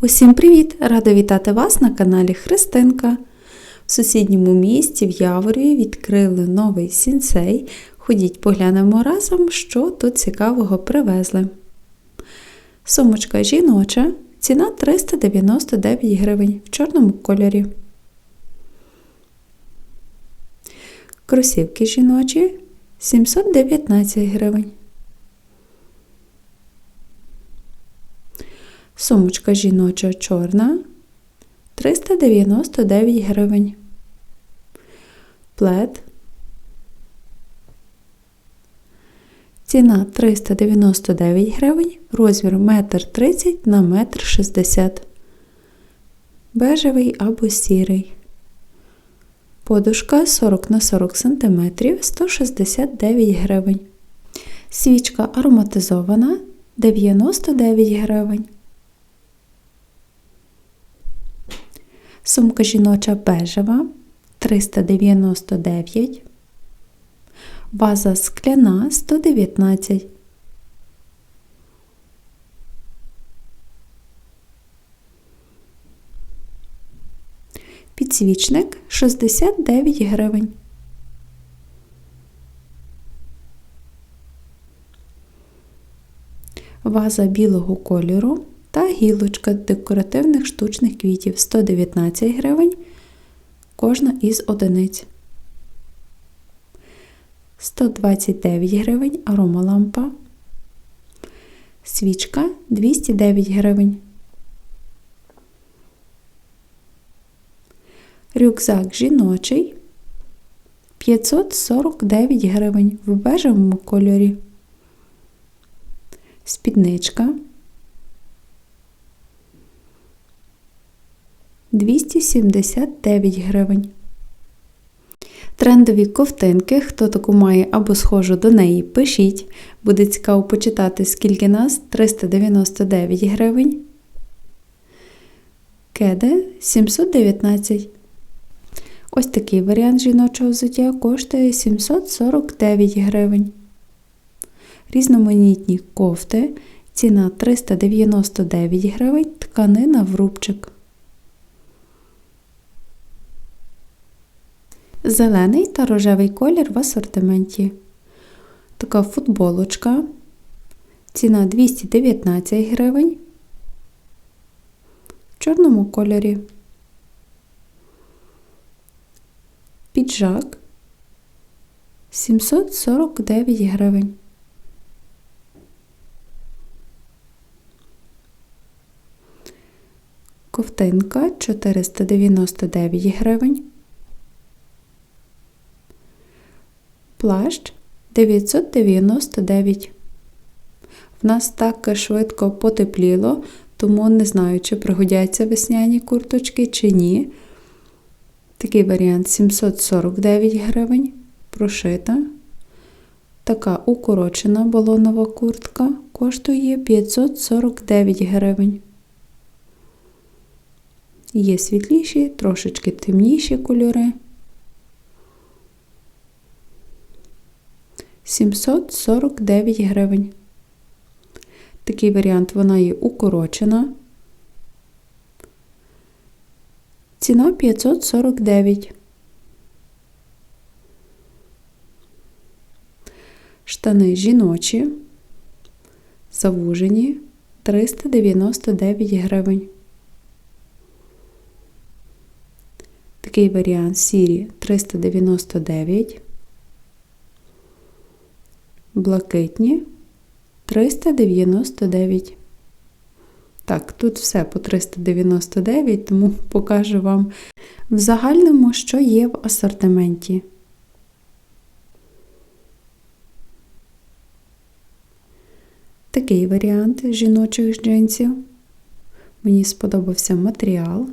Усім привіт! Рада вітати вас на каналі Христинка. В сусідньому місті в Яворові відкрили новий сінсей. Ходіть поглянемо разом, що тут цікавого привезли. Сумочка жіноча, ціна 399 гривень в чорному кольорі. Кросівки жіночі 719 гривень. Сумочка жіноча чорна 399 гривень. Плед. Ціна 399 гривень, розмір 1,30 на 1,60 м. Бежевий або сірий. Подушка 40 на 40 см 169 гривень. Свічка ароматизована 99 гривень. Сумка жіноча бежева 399. Ваза скляна 119. Підсвічник 69 гривень. Ваза білого кольору та гілочка декоративних штучних квітів 119 гривень кожна із одиниць. 129 гривень аромалампа. Свічка 209 гривень. Рюкзак жіночий 549 гривень в бежевому кольорі. Спідничка 279 гривень. Трендові ковтинки, хто таку має або схожу до неї, пишіть. Буде цікаво почитати, скільки нас 399 гривень. Кеди 719. Ось такий варіант жіночого взуття коштує 749 гривень. Різноманітні кофти. Ціна 399 гривень, тканина в рубчик. Зелений та рожевий колір в асортименті. Така футболочка. Ціна 219 гривень. В чорному кольорі. Піджак 749 гривень. Ковтинка 499 гривень. Плащ 999. В нас так швидко потепліло, тому не знаю, чи пригодяться весняні курточки, чи ні. Такий варіант 749 гривень. Прошита. Така укорочена балонова куртка коштує 549 гривень. Є світліші, трошечки темніші кольори. 749 гривень. Такий варіант вона є укорочена. Ціна 549. Штани жіночі. Завужені 399 гривень. Такий варіант сірі 399 блакитні 399. Так, тут все по 399, тому покажу вам в загальному, що є в асортименті. Такий варіант жіночих джинсів. Мені сподобався матеріал.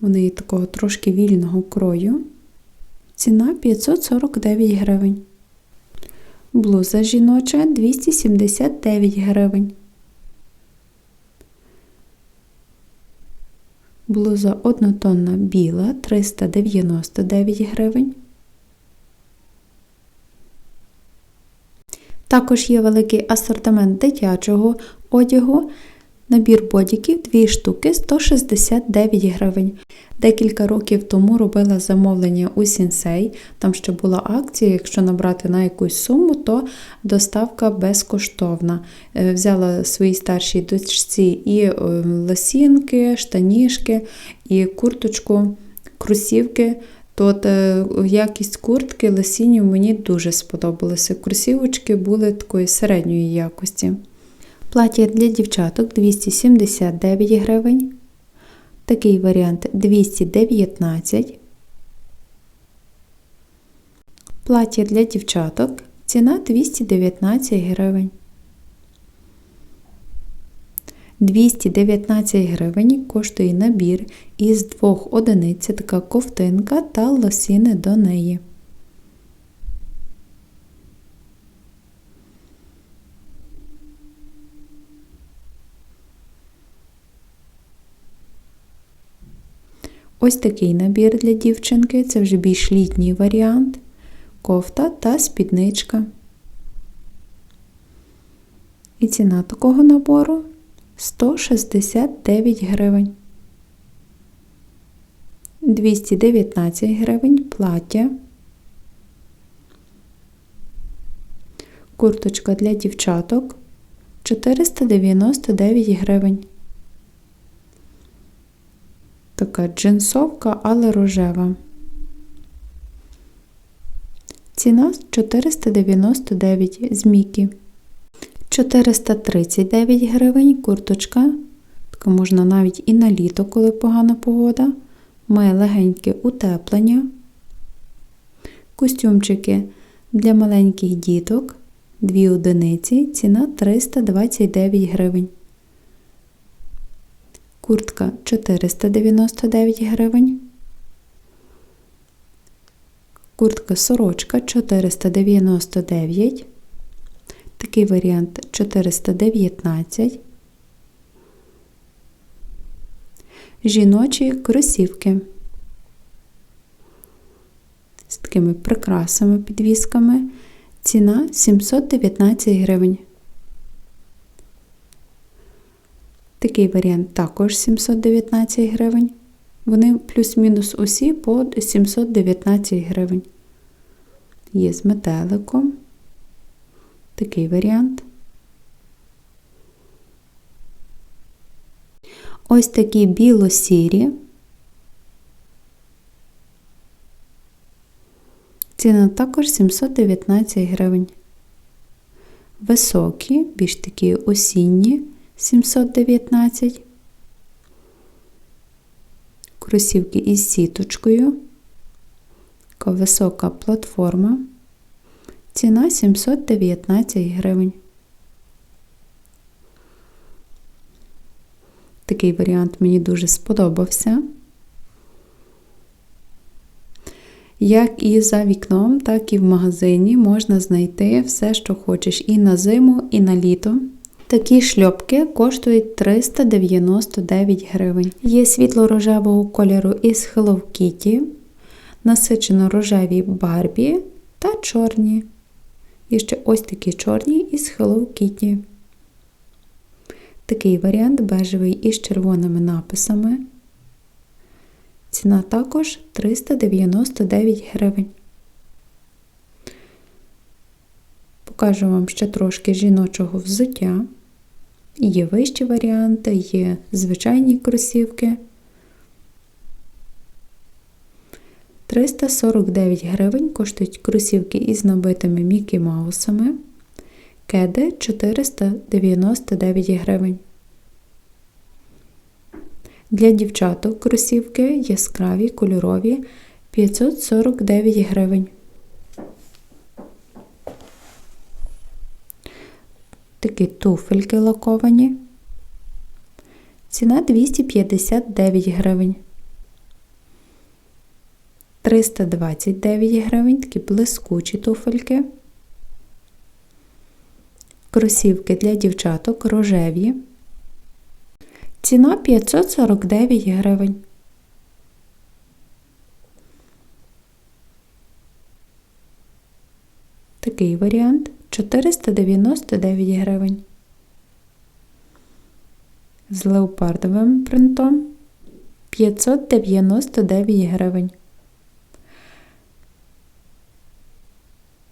Вони такого трошки вільного крою. Ціна 549 гривень. Блуза жіноча 279 гривень. Блуза однотонна біла 399 гривень. Також є великий асортимент дитячого одягу Набір бодіків 2 штуки 169 гривень. Декілька років тому робила замовлення у Сінсей. Там ще була акція, якщо набрати на якусь суму, то доставка безкоштовна. Е, Взяла своїй старшій дочці і е, лосінки, штанішки, і курточку, кросівки. То е, якість куртки лосінів мені дуже сподобалося. Кросівочки були такої середньої якості. Плаття для дівчаток 279 гривень. Такий варіант 219. Плаття для дівчаток. Ціна 219 гривень. 219 гривень коштує набір із двох одиниць, така ковтинка та лосіни до неї. Ось такий набір для дівчинки, це вже більш літній варіант. Кофта та спідничка. І ціна такого набору 169 гривень. 219 гривень плаття. Курточка для дівчаток 499 гривень. Така джинсовка, але рожева. Ціна 499 з Мікі. 439 гривень курточка. Така можна навіть і на літо, коли погана погода. Має легеньке утеплення. Костюмчики для маленьких діток. Дві одиниці. Ціна 329 гривень. Куртка 499 гривень. Куртка сорочка 499. Такий варіант 419. Жіночі кросівки з такими прикрасами, підвісками. Ціна 719 гривень. Такий варіант також 719 гривень. Вони плюс-мінус усі по 719 гривень. Є з метеликом. Такий варіант. Ось такі біло-сірі. Ціна також 719 гривень. Високі, більш такі осінні 719. Кросівки із сіточкою. Висока платформа. Ціна 719 гривень. Такий варіант мені дуже сподобався. Як і за вікном, так і в магазині можна знайти все, що хочеш, і на зиму, і на літо. Такі шльопки коштують 399 гривень. Є світло-рожевого кольору із Hello Kitty, насичено рожеві Барбі та чорні. І ще ось такі чорні із Hello Kitty. Такий варіант бежевий із червоними написами. Ціна також 399 гривень. Покажу вам ще трошки жіночого взуття. Є вищі варіанти, є звичайні кросівки. 349 гривень коштують кросівки із набитими Мікі Маусами. Кеди 499 гривень. Для дівчаток кросівки яскраві кольорові 549 гривень. Такі туфельки лаковані. Ціна 259 гривень. 329 гривень такі блискучі туфельки. Кросівки для дівчаток рожеві. Ціна 549 гривень. Такий варіант 499 гривень. з леопардовим принтом 599 гривень.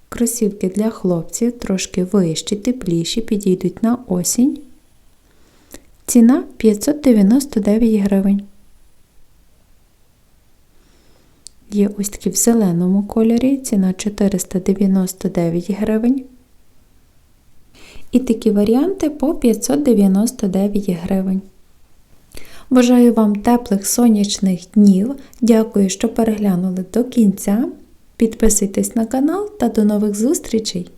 Кросівки для хлопців трошки вищі, тепліші, підійдуть на осінь. Ціна 599 гривень. Є ось такі в зеленому кольорі, ціна 499 гривень. І такі варіанти по 599 гривень. Бажаю вам теплих сонячних днів. Дякую, що переглянули до кінця. Підписуйтесь на канал та до нових зустрічей!